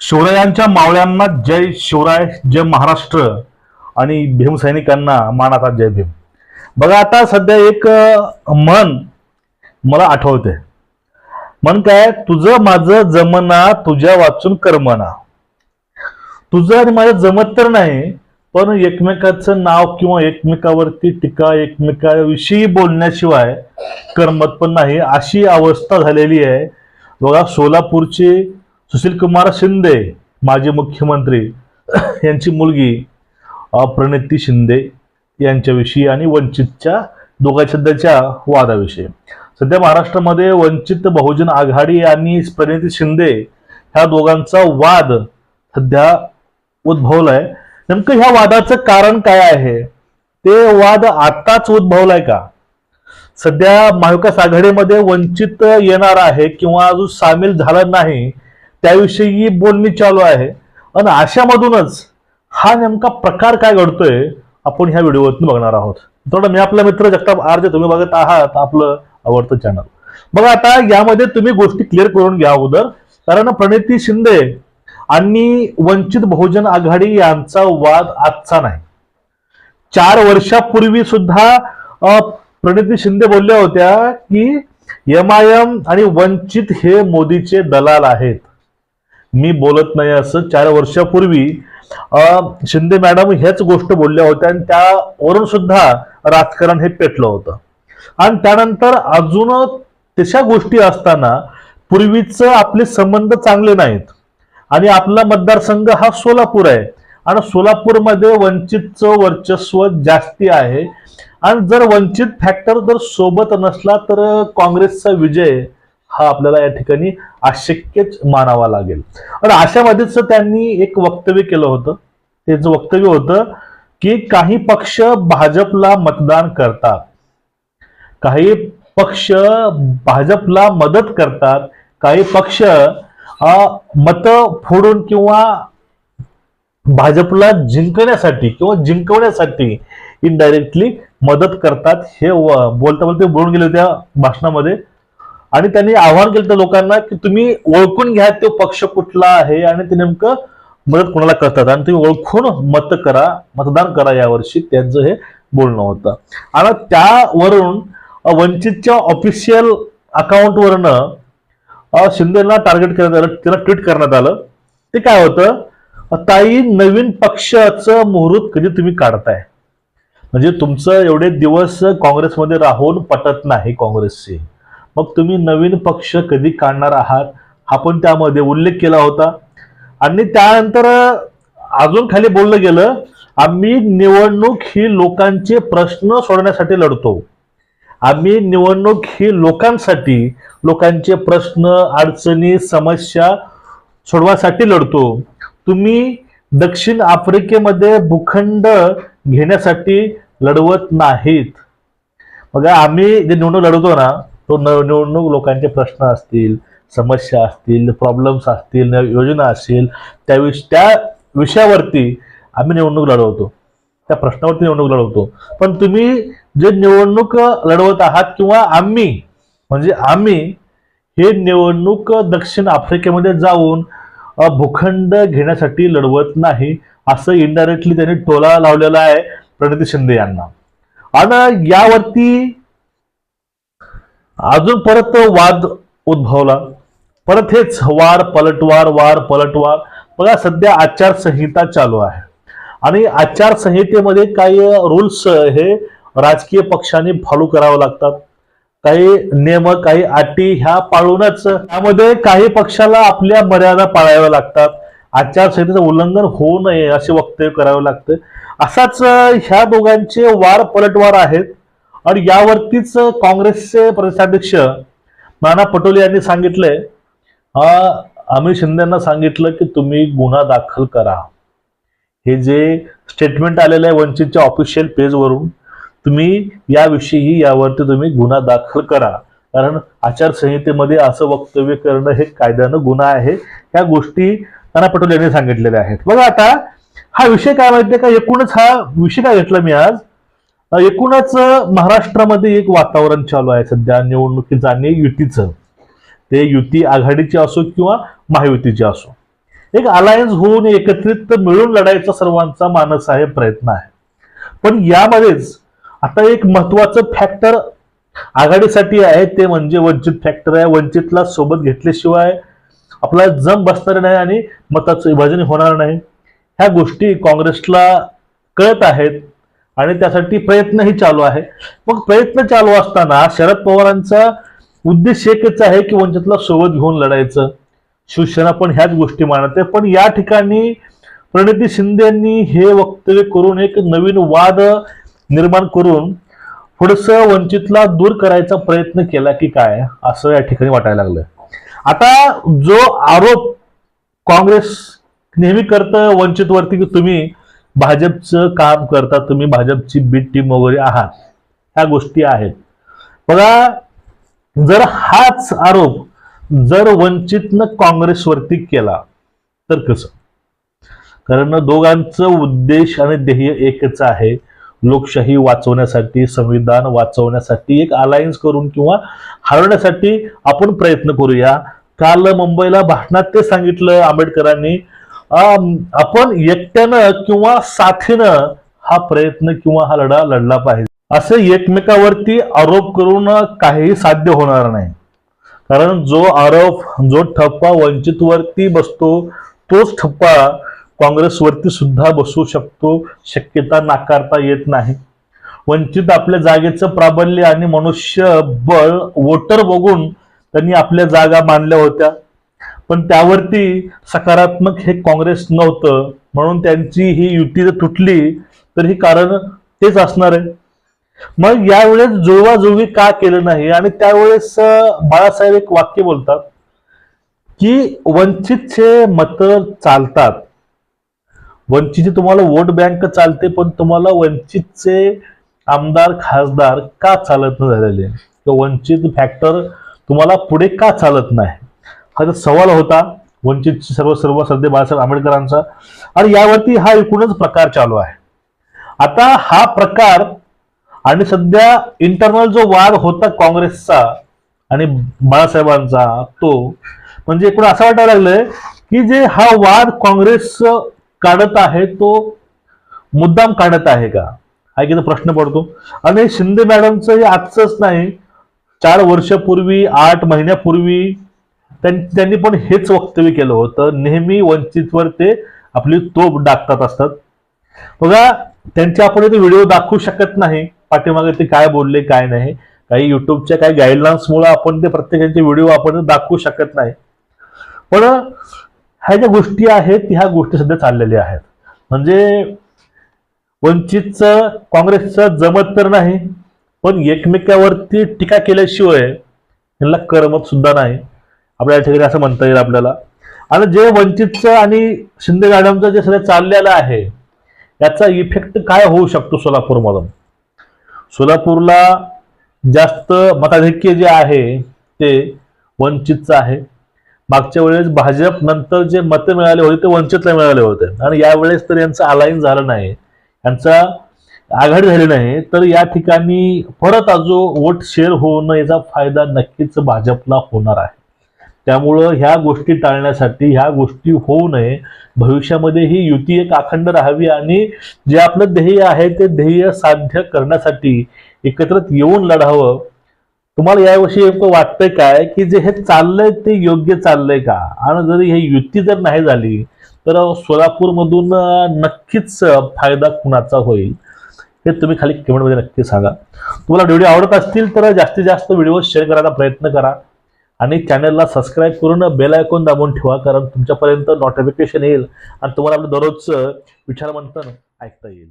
शिवरायांच्या मावळ्यांना जय शिवराय जय महाराष्ट्र आणि भीमसैनिकांना मानाचा जय भीम. बघा आता सध्या एक मन म्हण मला आठवते म्हण काय? तुझं माझं जमना तुझ्या वाचून कर्मना. तुझं आणि माझं जमत तर नाही पण एकमेकाचं नाव किंवा एकमेकावरती टीका एकमेकाविषयी बोलण्याशिवाय करमत पण नाही. अशी अवस्था झालेली आहे. बघा सोलापूरचे सुशील कुमार शिंदे माजी मुख्यमंत्री यांची मुलगी प्रणिती शिंदे यांच्याविषयी आणि वंचितच्या दोघा सध्याच्या वादाविषयी. सध्या महाराष्ट्रामध्ये वंचित बहुजन आघाडी आणि प्रणिती शिंदे ह्या दोघांचा वाद सध्या उद्भवलाय. नेमकं ह्या वादाचं कारण काय आहे? ते वाद आताच उद्भवलाय का? सध्या महाविकास आघाडीमध्ये वंचित येणार आहे किंवा अजून सामील झाला नाही त्याविषयी बोलणी चालू आहे. आणि अशामधूनच हा नेमका प्रकार काय घडतोय आपण ह्या व्हिडिओवरून बघणार आहोत. थोडं मी आपला मित्र जगताप आर जे तुम्ही बघत आहात आपलं आवडतं चॅनल बघा आता यामध्ये तुम्ही गोष्टी क्लिअर करून घ्या अगोदर. कारण प्रणिती शिंदे आणि वंचित बहुजन आघाडी यांचा वाद आजचा नाही. चार वर्षापूर्वी सुद्धा प्रणिती शिंदे बोलल्या होत्या की एम आय एम आणि वंचित हे मोदीचे दलाल आहेत. मी बोलत नाही असं चार वर्षापूर्वी शिंदे मॅडम हेच गोष्ट बोलल्या होत्या आणि त्यावरून सुद्धा राजकारण हे पेटलं होतं. आणि त्यानंतर अजून तशा गोष्टी असताना पूर्वीच आपले संबंध चांगले नाहीत. आणि आपला मतदारसंघ हा सोलापूर आहे. आणि सोलापूरमध्ये वंचितचं वर्चस्व जास्ती आहे. आणि जर वंचित फॅक्टर जर सोबत नसला तर काँग्रेसचा विजय हा आपल्याला या ठिकाणी अशक्यच मानावा लागेल. आणि अशामध्येच त्यांनी एक वक्तव्य केलं होतं. त्याचं वक्तव्य होतं की काही पक्ष भाजपला मतदान करतात. काही पक्ष भाजपला मदत करतात. काही पक्ष मत फोडून किंवा भाजपला जिंकण्यासाठी किंवा जिंकवण्यासाठी इनडायरेक्टली मदत करतात. हे बोलता बोलते बोलून गेले त्या भाषणामध्ये. आणि त्यांनी आवाहन केलं त्या लोकांना की तुम्ही ओळखून घ्या तो पक्ष कुठला आहे आणि ते नेमकं मदत कोणाला करतात. आणि तुम्ही ओळखून मत करा मतदान करा यावर्षी. त्यांचं हे बोलणं होतं. आणि त्यावरून वंचितच्या ऑफिशियल अकाउंटवरनं शिंदेला टार्गेट करण्यात आलं त्याला ट्विट करण्यात आलं. ते काय होतं? ताई नवीन पक्षाचं मुहूर्त कधी तुम्ही काढताय? म्हणजे तुमचं एवढे दिवस काँग्रेसमध्ये राहून पटत नाही काँग्रेसचे मग तुम्ही नवीन पक्ष कधी काढणार आहात? हा पण त्यामध्ये उल्लेख केला होता. आणि त्यानंतर अजून खाली बोललं गेलं आम्ही निवडणूक ही लोकांचे प्रश्न सोडवण्यासाठी लढतो. आम्ही निवडणूक ही लोकांसाठी लोकांचे प्रश्न अडचणी समस्या सोडवासाठी लढतो. तुम्ही दक्षिण आफ्रिकेमध्ये भूखंड घेण्यासाठी लढवत नाहीत. बघा आम्ही जे निवडणूक लढवतो ना तो न- निवडणूक लोकांचे प्रश्न असतील समस्या असतील प्रॉब्लेम्स असतील योजना असतील त्या विष त्या विषयावरती आम्ही निवडणूक लढवतो. त्या प्रश्नावरती निवडणूक लढवतो. पण तुम्ही जे निवडणूक लढवत आहात किंवा आम्ही म्हणजे आम्ही हे निवडणूक दक्षिण आफ्रिकेमध्ये जाऊन भूखंड घेण्यासाठी लढवत नाही असं इनडायरेक्टली त्यांनी टोला लावलेला आहे प्रणिती शिंदे यांना. आणि यावरती अजून परत वाद उद्भवला. परत हेच वार पलटवार वार पलटवार. बघा सध्या आचारसंहिता चालू आहे. आणि आचारसंहितेमध्ये काही रूल्स हे राजकीय पक्षांनी फॉलो करावं लागतात. काही नियम काही अटी ह्या पाळूनच. त्यामध्ये काही पक्षाला आपल्या मर्यादा पाळाव्या लागतात. आचारसंहितेचं उल्लंघन होऊ नये असे वक्तव्य करावे लागते. असाच ह्या दोघांचे वार पलटवार आहेत. आणि यावरतीच काँग्रेसचे प्रदेशाध्यक्ष नाना पटोले यांनी सांगितलंय अं, अमित शिंदेना सांगितलं की तुम्ही गुन्हा दाखल करा. हे जे स्टेटमेंट आलेलं आहे वंचितच्या ऑफिशियल पेजवरून तुम्ही याविषयी यावरती तुम्ही गुन्हा दाखल करा. कारण आचारसंहितेमध्ये असं वक्तव्य करणं हे कायद्यानं गुन्हा आहे. ह्या गोष्टी नाना पटोले यांनी सांगितलेल्या आहेत. बघा आता हा विषय काय माहितीये का? एकूणच हा विषय काय घेतला मी आज? एकूणच महाराष्ट्रामध्ये एक वातावरण चालू आहे सध्या. निवडणुकीचं आणि युतीचं. ते युती आघाडीची असो किंवा महायुतीची असो. एक अलायन्स होऊन एकत्रित मिळून लढायचा सर्वांचा मानस आहे प्रयत्न आहे. पण यामध्येच आता एक महत्वाचं फॅक्टर आघाडीसाठी आहे ते म्हणजे वंचित फॅक्टर आहे. वंचितला सोबत घेतल्याशिवाय आपला जम बसणार नाही आणि मताचं विभाजन होणार नाही. ह्या गोष्टी काँग्रेसला कळत आहेत. आणि त्यासाठी प्रयत्नही चालू आहे. मग प्रयत्न चालू असताना शरद पवारांचा उद्देश एकच आहे की वंचितला सोबत घेऊन लढायचं. शिवसेना पण ह्याच गोष्टी मानते पण या ठिकाणी प्रणिती शिंदे यांनी हे वक्तव्य करून एक नवीन वाद निर्माण करून थोडस वंचितला दूर करायचा प्रयत्न केला की काय असं या ठिकाणी वाटायला लागलं आता जो आरोप काँग्रेस नेहमी करतं वंचितवरती की तुम्ही भाजपचं काम करता तुम्ही भाजपची बीट टीम वगैरे आहात ह्या गोष्टी आहेत. बघा जर हाच आरोप जर वंचितनं काँग्रेसवरती केला तर कसं? कारण दोघांचं उद्देश आणि ध्येय एकच आहे लोकशाही वाचवण्यासाठी संविधान वाचवण्यासाठी एक अलायन्स करून किंवा हरवण्यासाठी आपण प्रयत्न करूया. काल मुंबईला भाषणात ते सांगितलं आंबेडकरांनी आपण एकट्यानं किंवा साथीनं हा प्रयत्न किंवा हा लढा लढला पाहिजे. असे एकमेकावरती आरोप करून काहीही साध्य होणार नाही. कारण जो आरोप जो ठप्पा वंचितवरती बसतो तोच ठप्पा काँग्रेसवरती सुद्धा बसू शकतो शक्यता नाकारता येत नाही. वंचित आपल्या जागेचं प्राबल्य आणि मनुष्य बळ वोटर बघून त्यांनी आपल्या जागा मानल्या होत्या. पण त्यावरती सकारात्मक हे काँग्रेस नव्हतं म्हणून त्यांची ही युती जर तुटली तर ही कारण तेच असणार आहे. मग यावेळेस जुळवाजुळवी का केलं नाही? आणि त्यावेळेस बाळासाहेब एक वाक्य बोलतात की वंचितचे मत चालतात. वंचितची तुम्हाला वोट बँक चालते पण तुम्हाला वंचितचे आमदार खासदार का चालत नाही झालेले? वंचित फॅक्टर तुम्हाला पुढे का चालत नाही? हा जो सवाल होता वंचितची सर्व सर्व सध्या बाळासाहेब आंबेडकरांचा आणि यावरती हा एकूणच प्रकार चालू आहे. आता हा प्रकार आणि सध्या इंटरनल जो वाद होता काँग्रेसचा आणि बाळासाहेबांचा तो म्हणजे एकूण असं वाटायला लागलंय की जे हा वाद काँग्रेस काढत आहे तो मुद्दाम काढत आहे का? हा प्रश्न पडतो. आणि शिंदे मॅडमचं हे आजचंच नाही चार वर्षापूर्वी आठ महिन्यापूर्वी त्यांनी पण हेच वक्तव्य केलं होतं. नेहमी वंचितवर ते आपली तोप डाकतात असतात. बघा त्यांचे आपण इथे व्हिडिओ दाखवू शकत नाही. पाठीमागे ते काय बोलले काय नाही. काही युट्यूबच्या काही गाईडलाईन्समुळे आपण ते प्रत्येकाचे व्हिडिओ आपण दाखवू शकत नाही. पण ह्या ज्या गोष्टी आहेत ह्या गोष्टी सध्या चाललेल्या आहेत. म्हणजे वंचितचं काँग्रेसचं जमत तर नाही पण एकमेकावरती टीका केल्याशिवाय यांना करमत सुद्धा नाही. आपल्या या ठिकाणी असं म्हणता येईल आपल्याला. आणि जे वंचितचं आणि शिंदे मॅडमचं जे सध्या चाललेलं आहे याचा इफेक्ट काय होऊ शकतो सोलापूरमधून? सोलापूरला जास्त मताधिक्य जे आहे ते वंचितचं आहे. मागच्या वेळेस भाजप नंतर जे मतं मिळाले होते ते वंचितला मिळाले होते. आणि यावेळेस तर यांचं अलाईन झालं नाही. यांचा आघाडी झाली नाही. तर या ठिकाणी परत आजो वोट शेअर होणं याचा फायदा नक्कीच भाजपला होणार आहे. त्यामुळं ह्या गोष्टी टाळण्यासाठी ह्या गोष्टी होऊ नये. भविष्यामध्ये ही युती एक अखंड राहावी आणि जे आपलं ध्येय आहे ते ध्येय साध्य करण्यासाठी एकत्रित येऊन लढावं. तुम्हाला याविषयी नेमकं वाटतंय काय? की जे हे चाललंय ते योग्य चाललंय का? आणि जरी ही युती जर नाही झाली तर सोलापूरमधून नक्कीच फायदा कुणाचा होईल? हे तुम्ही खाली कमेंटमध्ये नक्की सांगा. तुम्हाला व्हिडिओ आवडत असतील तर जास्तीत जास्त व्हिडिओ शेअर करायचा प्रयत्न करा. आणि चॅनलला सबस्क्राईब करून बेल आयकॉन दाबून ठेवा कारण तुमच्यापर्यंत नोटिफिकेशन येईल. आणि तुम्हाला आपलं दररोजचं विचार मंथन ऐकता येईल.